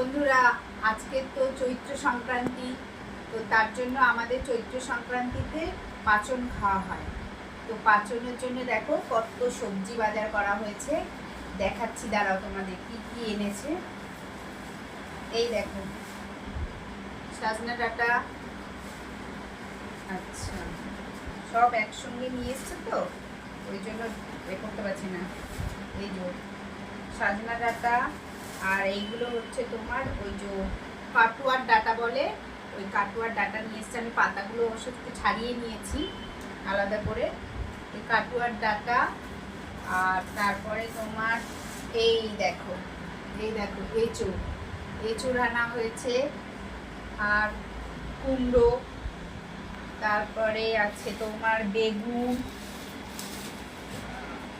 বন্ধুরা, আজকে তো চৈত্র সংক্রান্তি, তো তার জন্য আমাদের চৈত্র সংক্রান্তিতে পাচন খাওয়া হয়। তো পাচনের জন্য দেখো কত সবজি বাজার করা হয়েছে। দেখাচ্ছি, দাঁড়াও তোমাদের কি কি এনেছে। এই দেখো, সাজনা ডাটা। আচ্ছা সব একসঙ্গে নিয়ে এসছে তো? ওই জন্য এ করতে পারছি না। এই যে, সাজনা ডাটা। আর এইগুলো হচ্ছে তোমার ওই যে কাটুয়ার ডাটা বলে, ওই কাটুয়ার ডাটা নিয়ে এসছে। আমি পাতাগুলো অবশ্য ছাড়িয়ে নিয়েছি আলাদা করে। এই কাটুয়ার ডাটা, আর তারপরে তোমার এই দেখো এই দেখো এঁচুর এঁচুর আনা হয়েছে। আর কুমড়ো, তারপরে আছে তোমার বেগুন।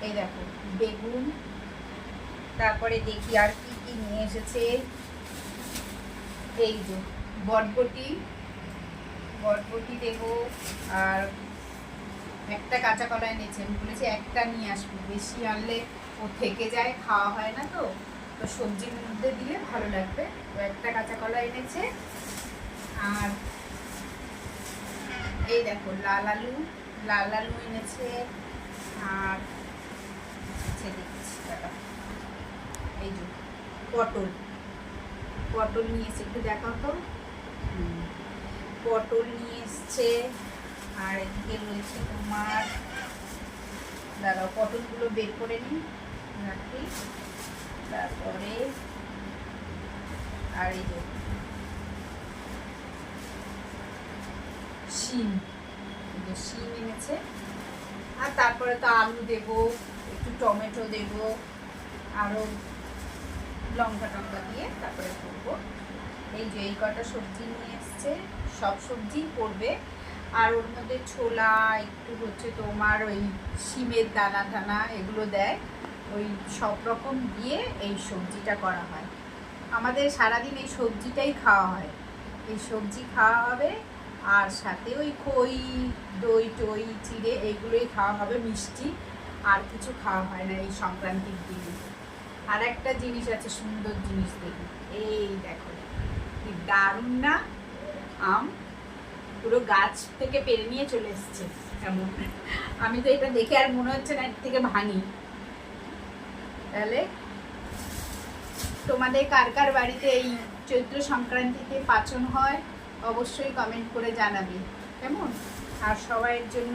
এই দেখো, বেগুন তারপরে দেখি আর কি কি নিয়ে এসেছে। এই যে বটবটি বটবটি দেবো আর একটা কাঁচা কলা এনেছে। আমি বলেছি, একটা নিয়ে আসব। বেশি আনলে ও থেকে যায়, খাওয়া হয় না তো। তো সবজির মধ্যে দিলে ভালো লাগবে। তো একটা কাঁচা কলা এনেছে। আর এই দেখো, লাল আলু লাল আলু এনেছে। আর দেখছি দাঁড়াও। এই যে, পটল। পটল নিয়ে এসে একটু দেখাও তো। পটল নিয়ে এসছে, আর এদিকে রয়েছে তোমার, দাঁড়াও, পটলগুলো বের করে নিই, রাখি। তারপরে, আর এই যে, শিম। শিম এনেছে। আর তারপরে তো আলু দেবো, একটু টমেটো দেবো, আরও লঙ্কা টঙ্কা দিয়ে তারপরে করব। এই যে এই কটা সবজি নিয়ে এসছে, সব সবজিই পড়বে আর ওর মধ্যে ছোলা, একটু হচ্ছে তোমার ওই শিমের দানা টানা এগুলো দেয়। ওই সব রকম দিয়ে এই সবজিটা করা হয়। আমাদের সারাদিন এই সবজিটাই খাওয়া হয়। এই সবজি খাওয়া হবে আর সাথে ওই খই, দই, টই, চিড়ে এগুলোই খাওয়া হবে, মিষ্টি। আর কিছু খাওয়া হয় না এই সংক্রান্তির দিনে। আর একটা জিনিস আছে সুন্দর জিনিস দেখি এই দেখো দারুণ না? আম পুরো গাছ থেকে পেরে নিয়ে চলে এসছে। এমন আমি তো এটা দেখে আর মনে হচ্ছে না, এর থেকে ভাঙি। তাহলে তোমাদের কার কার বাড়িতে এই চৈত্র সংক্রান্তিতে পাচন হয়, অবশ্যই কমেন্ট করে জানাবে। কেমন? আর সবাইয়ের জন্য